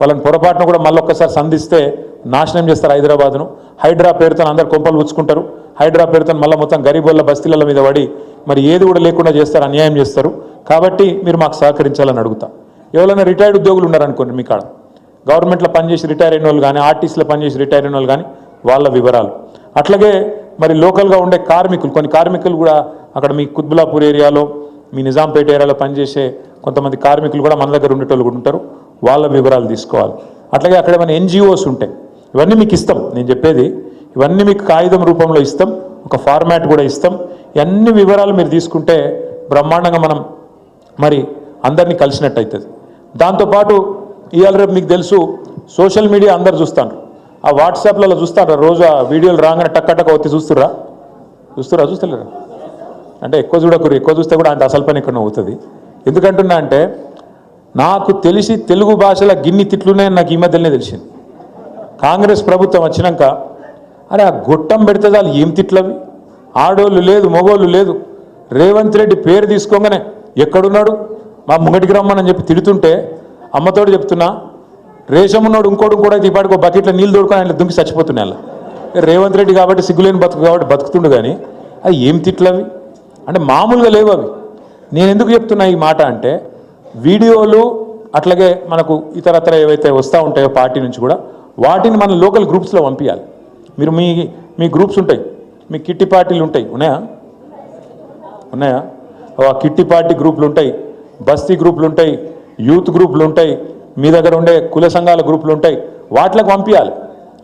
వాళ్ళని పొరపాటున కూడా మళ్ళీ ఒక్కసారి సంధిస్తే నాశనం చేస్తారు హైదరాబాద్ను. హైడ్రా పేరుతో అందరు కొంపలు పుచ్చుకుంటారు. హైడ్రా పేరుతో మళ్ళీ మొత్తం గరీబుల బస్తీల మీద పడి మరి ఏది కూడా లేకుండా చేస్తారు అన్యాయం చేస్తారు. కాబట్టి మీరు మాకు సహకరించాలని అడుగుతా. ఎవరైనా రిటైర్డ్ ఉద్యోగులు ఉన్నారనుకోండి మీ కాడ. గవర్నమెంట్లో పనిచేసి రిటైర్ అయిన వాళ్ళు కానీ ఆర్టీసీలో పనిచేసి రిటైర్ అయిన వాళ్ళు కానీ వాళ్ళ వివరాలు. అట్లాగే మరి లోకల్గా ఉండే కార్మికులు కొన్ని కార్మికులు కూడా అక్కడ మీ కుత్బులాపూర్ ఏరియాలో మీ నిజాంపేట ఏరియాలో పనిచేసే కొంతమంది కార్మికులు కూడా మన దగ్గర ఉండేటోళ్ళు కూడా ఉంటారు. వాళ్ళ వివరాలు తీసుకోవాలి. అట్లాగే అక్కడ ఏమైనా ఎన్జిఓస్ ఉంటాయి ఇవన్నీ మీకు ఇస్తాం. నేను చెప్పేది ఇవన్నీ మీకు కాగితం రూపంలో ఇస్తాం ఒక ఫార్మాట్ కూడా ఇస్తాం. ఇవన్నీ వివరాలు మీరు తీసుకుంటే బ్రహ్మాండంగా మనం మరి అందరినీ కలిసినట్టు అవుతుంది దాంతోపాటు ఇవాళ రేపు మీకు తెలుసు సోషల్ మీడియా అందరు చూస్తాను ఆ వాట్సాప్లలో చూస్తారా రోజు ఆ వీడియోలు రాగానే టక్క టక్క వచ్చి చూస్తురా చూస్తురా చూస్తలేరా? అంటే ఎక్కువ చూడకూరు ఎక్కువ చూస్తే కూడా అంటే అసలు పని ఇక్కడ అవుతుంది. ఎందుకంటున్నా అంటే నాకు తెలిసి తెలుగు భాషలో గిన్ని తిట్లున్నాయని నాకు ఈ మధ్యలోనే తెలిసింది. కాంగ్రెస్ ప్రభుత్వం వచ్చినాక అరే ఆ గొట్టం పెడితే చాలు ఏం తిట్లవి? ఆడోళ్ళు లేదు మగోళ్ళు లేదు. రేవంత్ రెడ్డి పేరు తీసుకోగానే ఎక్కడున్నాడు? మా ముంగటికి రమ్మని చెప్పి తిడుతుంటే అమ్మతోడు చెప్తున్నా రేషం ఉన్నాడు ఇంకోటి ఇంకోటి అయితే ఇప్పటికో బకెట్లో నీళ్ళు తోడుకొని ఆయన దుంకి చచ్చిపోతున్నాయి అలా. రేవంత్ రెడ్డి కాబట్టి సిగ్గులేని బతుకు కాబట్టి బతుకుతుండు కానీ అది ఏం తిట్లవి? అంటే మామూలుగా లేవు అవి. నేను ఎందుకు చెప్తున్నా ఈ మాట అంటే వీడియోలు అట్లాగే మనకు ఇతరత్ర ఏవైతే వస్తూ ఉంటాయో పార్టీ నుంచి కూడా వాటిని మన లోకల్ గ్రూప్స్లో పంపించాలి మీరు మీ మీ గ్రూప్స్ ఉంటాయి. మీ కిట్టి పార్టీలు ఉంటాయి. ఉన్నాయా? ఉన్నాయా? ఆ కిట్టి పార్టీ గ్రూపులు ఉంటాయి. బస్తీ గ్రూపులు ఉంటాయి. యూత్ గ్రూపులు ఉంటాయి. మీ దగ్గర ఉండే కుల సంఘాల గ్రూపులు ఉంటాయి. వాటికి పంపించాలి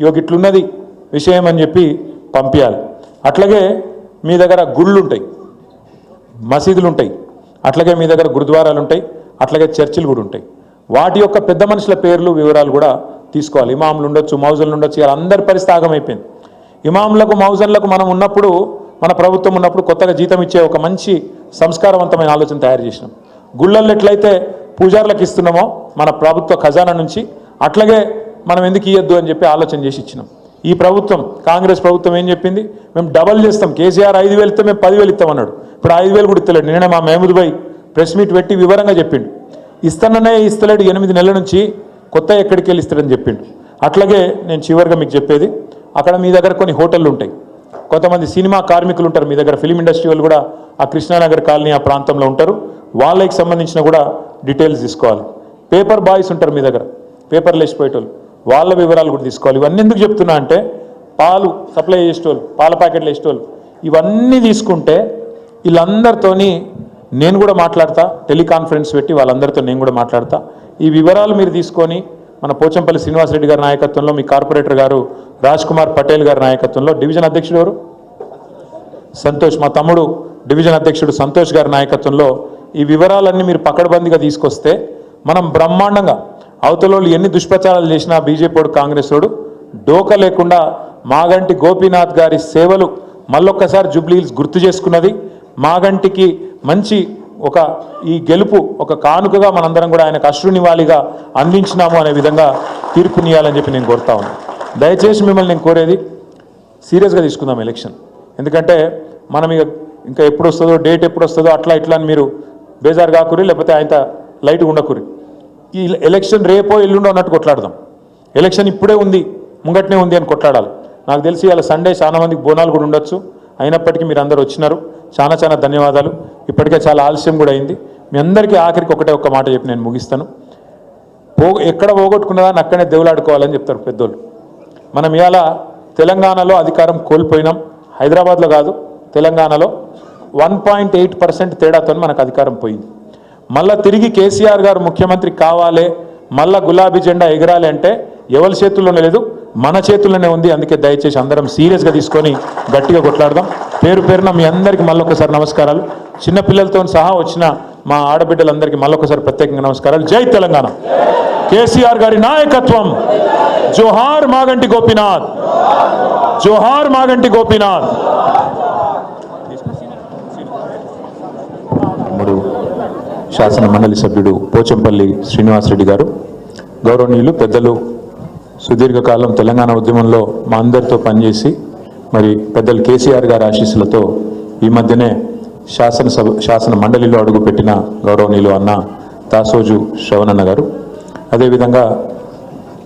ఇక ఇట్లున్నది విషయం అని చెప్పి పంపించాలి అట్లాగే మీ దగ్గర గుళ్ళు ఉంటాయి. మసీదులు ఉంటాయి. అట్లాగే మీ దగ్గర గురుద్వారాలు ఉంటాయి. అట్లాగే చర్చిలు కూడా ఉంటాయి. వాటి యొక్క పెద్ద మనుషుల పేర్లు వివరాలు కూడా తీసుకోవాలి. ఇమాములు ఉండొచ్చు మౌజన్లు ఉండొచ్చు ఇలా అందరి పరిస్థితి ఆగమైపోయింది. ఇమాములకు మౌజన్లకు మనం ఉన్నప్పుడు మన ప్రభుత్వం ఉన్నప్పుడు కొత్తగా జీతం ఇచ్చే ఒక మంచి సంస్కారవంతమైన ఆలోచన తయారు చేసినాం. గుళ్ళల్లో ఎట్లయితే పూజారులకు ఇస్తున్నామో మన ప్రభుత్వ ఖజానా నుంచి అట్లాగే మనం ఎందుకు ఇవ్వద్దు అని చెప్పి ఆలోచన చేసి ఇచ్చినాం. ఈ ప్రభుత్వం కాంగ్రెస్ ప్రభుత్వం ఏం చెప్పింది? మేము డబల్ చేస్తాం. కేసీఆర్ ఐదు వేలు ఇస్తే మేము పదివేలు ఇస్తాం అన్నాడు ఇప్పుడు ఐదు వేలు కూడా ఇస్తలేడు. నిన్న మా మహమూద్ భాయ్ ప్రెస్ మీట్ పెట్టి వివరంగా చెప్పిండు. ఇస్తాననే ఇస్తలేడు ఎనిమిది నెలల నుంచి కొత్త ఎక్కడికి వెళ్ళి ఇస్తాడని చెప్పిండు. అట్లాగే నేను చివరిగా మీకు చెప్పేది అక్కడ మీ దగ్గర కొన్ని హోటళ్ళు ఉంటాయి. కొంతమంది సినిమా కార్మికులు ఉంటారు మీ దగ్గర ఫిలిం ఇండస్ట్రీ వాళ్ళు కూడా ఆ కృష్ణానగర్ కాలనీ ఆ ప్రాంతంలో ఉంటారు. వాళ్ళకి సంబంధించిన కూడా డీటెయిల్స్ తీసుకోవాలి. పేపర్ బాయ్స్ ఉంటారు మీ దగ్గర పేపర్లు వేసిపోయేటోళ్ళు. వాళ్ళ వివరాలు కూడా తీసుకోవాలి. ఇవన్నీ ఎందుకు చెప్తున్నా అంటే పాలు సప్లై చేసేటోళ్ళు పాల ప్యాకెట్లు వేసేటోళ్ళు ఇవన్నీ తీసుకుంటే వీళ్ళందరితోని నేను కూడా మాట్లాడతా టెలికాన్ఫరెన్స్ పెట్టి వాళ్ళందరితో నేను కూడా మాట్లాడతా. ఈ వివరాలు మీరు తీసుకొని మన పోచంపల్లి శ్రీనివాసరెడ్డి గారి నాయకత్వంలో మీ కార్పొరేటర్ గారు రాజ్ కుమార్ పటేల్ గారి నాయకత్వంలో డివిజన్ అధ్యక్షుడు ఎవరు? సంతోష్ మా తమ్ముడు డివిజన్ అధ్యక్షుడు సంతోష్ గారి నాయకత్వంలో ఈ వివరాలన్నీ మీరు పకడ్బందీగా తీసుకొస్తే మనం బ్రహ్మాండంగా అవతలోళ్ళు ఎన్ని దుష్ప్రచారాలు చేసినా బీజేపీ కాంగ్రెస్ వాడు డోక లేకుండా మాగంటి గోపీనాథ్ గారి సేవలు మళ్ళొక్కసారి జూబ్లీహిల్స్ గుర్తు చేసుకున్నది. మాగంటికి మంచి ఒక ఈ గెలుపు ఒక కానుకగా మనందరం కూడా ఆయనకు అశ్రునివాళిగా అందించినాము అనే విధంగా తీర్పునియాలని చెప్పి నేను కోరుతా ఉన్నాను దయచేసి మిమ్మల్ని నేను కోరేది సీరియస్గా తీసుకుందాం ఎలక్షన్. ఎందుకంటే మనం ఇక ఇంకా ఎప్పుడు వస్తుందో డేట్ ఎప్పుడు వస్తుందో అట్లా ఇట్లా అని మీరు బేజారు కాకురి లేకపోతే ఆయన లైట్గా ఉండకురి. ఈ ఎలక్షన్ రేపో ఎల్లుండో అన్నట్టు కొట్లాడదాం. ఎలక్షన్ ఇప్పుడే ఉంది ముంగట్నే ఉంది అని కొట్లాడాలి. నాకు తెలిసి ఇలా సండే చాలా మందికి బోనాలు కూడా ఉండొచ్చు. అయినప్పటికీ మీరు అందరు వచ్చినారు. చాలా చాలా ధన్యవాదాలు. ఇప్పటికే చాలా ఆలస్యం కూడా అయింది. మీ అందరికీ ఆఖరికి ఒకటే ఒక్క మాట చెప్పి నేను ముగిస్తాను. పో ఎక్కడ పోగొట్టుకున్నదాన్ని అక్కడే దేవులాడుకోవాలని చెప్తారు పెద్దోళ్ళు. మనం ఇవాళ తెలంగాణలో అధికారం కోల్పోయినాం. హైదరాబాద్లో కాదు తెలంగాణలో వన్ పాయింట్ ఎయిట్ పర్సెంట్ తేడాతో మనకు అధికారం పోయింది. మళ్ళా తిరిగి కేసీఆర్ గారు ముఖ్యమంత్రి కావాలి మళ్ళా గులాబీ జెండా ఎగరాలి అంటే ఎవరి చేతుల్లోనే లేదు. మన చేతుల్లోనే ఉంది. అందుకే దయచేసి అందరం సీరియస్గా తీసుకొని గట్టిగా కొట్లాడదాం. పేరు పేరున మీ అందరికీ మళ్ళొకసారి నమస్కారాలు. చిన్నపిల్లలతో సహా వచ్చిన మా ఆడబిడ్డలందరికీ మళ్ళొకసారి ప్రత్యేకంగా నమస్కారాలు. జై తెలంగాణ. కేసీఆర్ గారి నాయకత్వం. జోహార్ మాగంటి గోపీనాథ్. జోహార్ మాగంటి గోపీనాథ్. శాసన మండలి సభ్యుడు పోచంపల్లి శ్రీనివాసరెడ్డి గారు. గౌరవనీయులు పెద్దలు సుదీర్ఘకాలం తెలంగాణ ఉద్యమంలో మా అందరితో పనిచేసి మరి పెద్దలు కేసీఆర్ గారి ఆశీస్సులతో ఈ మధ్యనే శాసనసభ శాసన మండలిలో అడుగుపెట్టిన గౌరవనీయులు అన్న దాసోజు శ్రవణన్న గారు. అదేవిధంగా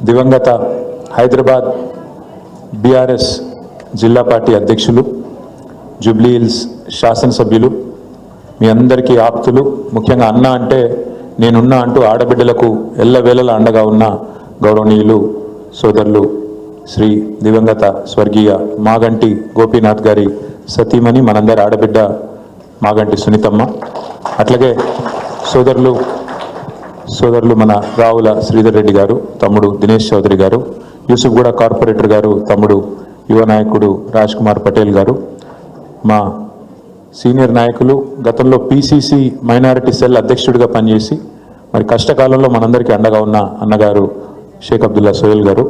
దివంగత హైదరాబాద్ బీఆర్ఎస్ జిల్లా పార్టీ అధ్యక్షులు జూబ్లీ హిల్స్ శాసనసభ్యులు మీ అందరికీ ఆప్తులు. ముఖ్యంగా అన్న అంటే నేనున్నా అంటూ ఆడబిడ్డలకు ఎల్లవేళలా అండగా ఉన్న గౌరవనీయులు సోదరులు శ్రీ దివంగత స్వర్గీయ మాగంటి గోపీనాథ్ గారి సతీమణి మనందరి ఆడబిడ్డ మాగంటి సునీతమ్మ. అట్లాగే సోదరులు సోదరులు మన రావుల శ్రీధర్ రెడ్డి గారు తమ్ముడు దినేష్ చౌదరి గారు యూసుఫ్గూడ కార్పొరేటర్ గారు తమ్ముడు యువ నాయకుడు రాజ్ కుమార్ పటేల్ గారు మా సీనియర్ నాయకులు గతంలో పీసీసీ మైనారిటీ సెల్ అధ్యక్షుడిగా పనిచేసి మరి కష్టకాలంలో మనందరికీ అండగా ఉన్న అన్నగారు షేక్ అబ్దుల్లా సోయల్ గారు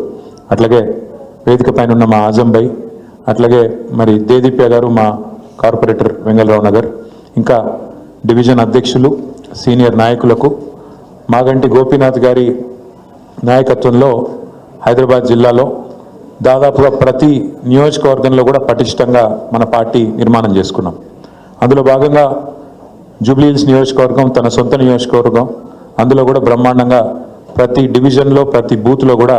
అట్లాగే వేదిక పైన ఉన్న మా ఆజం అట్లాగే మరి దేదీప్య గారు మా కార్పొరేటర్ వెంగళరావు నగర్ ఇంకా డివిజన్ అధ్యక్షులు సీనియర్ నాయకులకు మాగంటి గోపీనాథ్ గారి నాయకత్వంలో హైదరాబాద్ జిల్లాలో దాదాపుగా ప్రతి నియోజకవర్గంలో కూడా పటిష్టంగా మన పార్టీ నిర్మాణం చేసుకున్నాం. అందులో భాగంగా జూబ్లీహిల్స్ నియోజకవర్గం తన సొంత నియోజకవర్గం అందులో కూడా బ్రహ్మాండంగా ప్రతి డివిజన్లో ప్రతి బూత్లో కూడా